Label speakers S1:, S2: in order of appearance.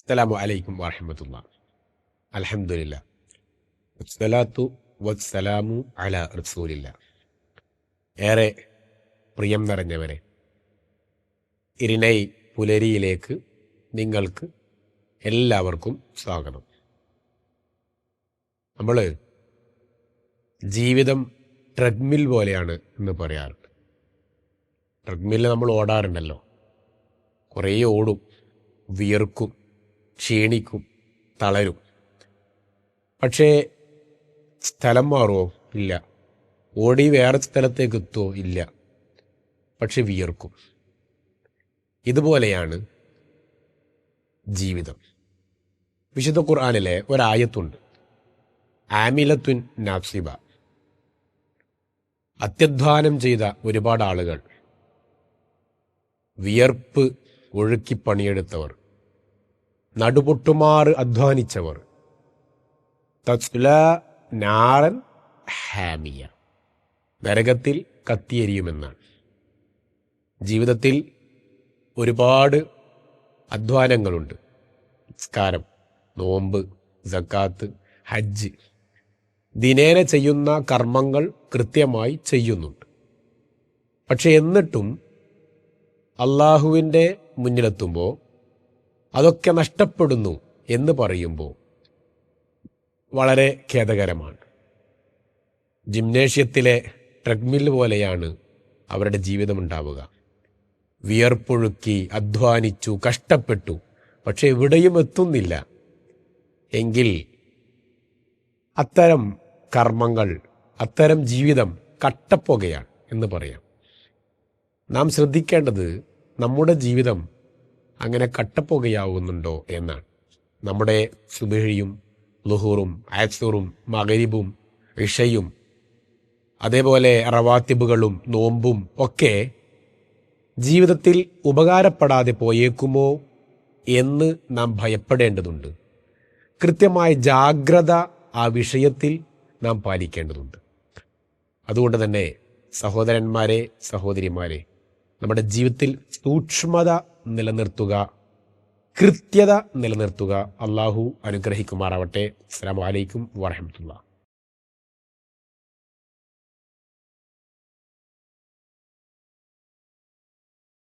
S1: അസ്സലാമു അലൈക്കും വാഹമത്തുള്ള അലഹമുല്ല വസ്സലാത്തു വസ്സലാമു അല റസൂലില്ല ഏറെ പ്രിയം നിറഞ്ഞവരെ ഇരിനൈ പുലരിയിലേക്ക് നിങ്ങൾക്ക് എല്ലാവർക്കും സ്വാഗതം. നമ്മൾ ജീവിതം ട്രെഡ്മിൽ പോലെയാണ് എന്ന് പറയാറുണ്ട്. ട്രെഡ്മില്ല് നമ്മൾ ഓടാറുണ്ടല്ലോ. കുറേ ഓടും വിയർക്കും ക്ഷീണിക്കും തളരും. പക്ഷേ സ്ഥലം മാറുമോ ഇല്ല. ഓടി വേറെ സ്ഥലത്തേക്ക് എത്തുമോ ഇല്ല. പക്ഷെ വിയർക്കും. ഇതുപോലെയാണ് ജീവിതം. വിശുദ്ധ ഖുർആാനിലെ ഒരായത്തുണ്ട്. ആമിലത്തുൻ നാഫ്സിബ. അത്യധ്വാനം ചെയ്ത ഒരുപാട് ആളുകൾ വിയർപ്പ് ഒഴുക്കി പണിയെടുത്തവർ. നടുപൊട്ടുമാറ് അധ്വാനിച്ചവർ. തസ്ല നാറൻ ഹാമിയ. നരകത്തിൽ കത്തിയെരിയുമെന്നാണ്. ജീവിതത്തിൽ ഒരുപാട് അധ്വാനങ്ങളുണ്ട്. നിസ്കാരം നോമ്പ് സക്കാത്ത് ഹജ്ജ്. ദിനേന ചെയ്യുന്ന കർമ്മങ്ങൾ കൃത്യമായി ചെയ്യുന്നുണ്ട്. പക്ഷെ എന്നിട്ടും അള്ളാഹുവിന്റെ മുന്നിലെത്തുമ്പോൾ അതൊക്കെ നഷ്ടപ്പെടുന്നു എന്ന് പറയുമ്പോൾ വളരെ ഖേദകരമാണ്. ജിംനേഷ്യത്തിലെ ട്രെഡ്മിൽ പോലെയാണ് അവരുടെ ജീവിതം ഉണ്ടാവുക വിയർപ്പൊഴുക്കി അധ്വാനിച്ചു കഷ്ടപ്പെട്ടു പക്ഷെ എവിടെയും എത്തുന്നില്ല. എങ്കിൽ അത്തരം കർമ്മങ്ങൾ അത്തരം ജീവിതം കട്ടപ്പുകയാണ് എന്ന് പറയാം. നാം ശ്രദ്ധിക്കേണ്ടത് നമ്മുടെ ജീവിതം അങ്ങനെ കട്ടപ്പുകയാവുന്നുണ്ടോ എന്നാണ്. നമ്മുടെ സുബഹിയും ലുഹൂറും ആക്സൂറും മകരിബും ഇഷയും അതേപോലെ റവാത്തിബുകളും നോമ്പും ഒക്കെ ജീവിതത്തിൽ ഉപകാരപ്പെടാതെ പോയേക്കുമോ എന്ന് നാം ഭയപ്പെടേണ്ടതുണ്ട്. കൃത്യമായ ജാഗ്രത ആ വിഷയത്തിൽ നാം പാലിക്കേണ്ടതുണ്ട്. അതുകൊണ്ട് തന്നെ സഹോദരന്മാരെ സഹോദരിമാരെ നമ്മുടെ ജീവിതത്തിൽ സൂക്ഷ്മത നിലനിർത്തുക. കൃത്യത നിലനിർത്തുക. അള്ളാഹു അനുഗ്രഹിക്കുമാറാവട്ടെ. അസ്സാം വലൈക്കും വാഹമത്തുള്ള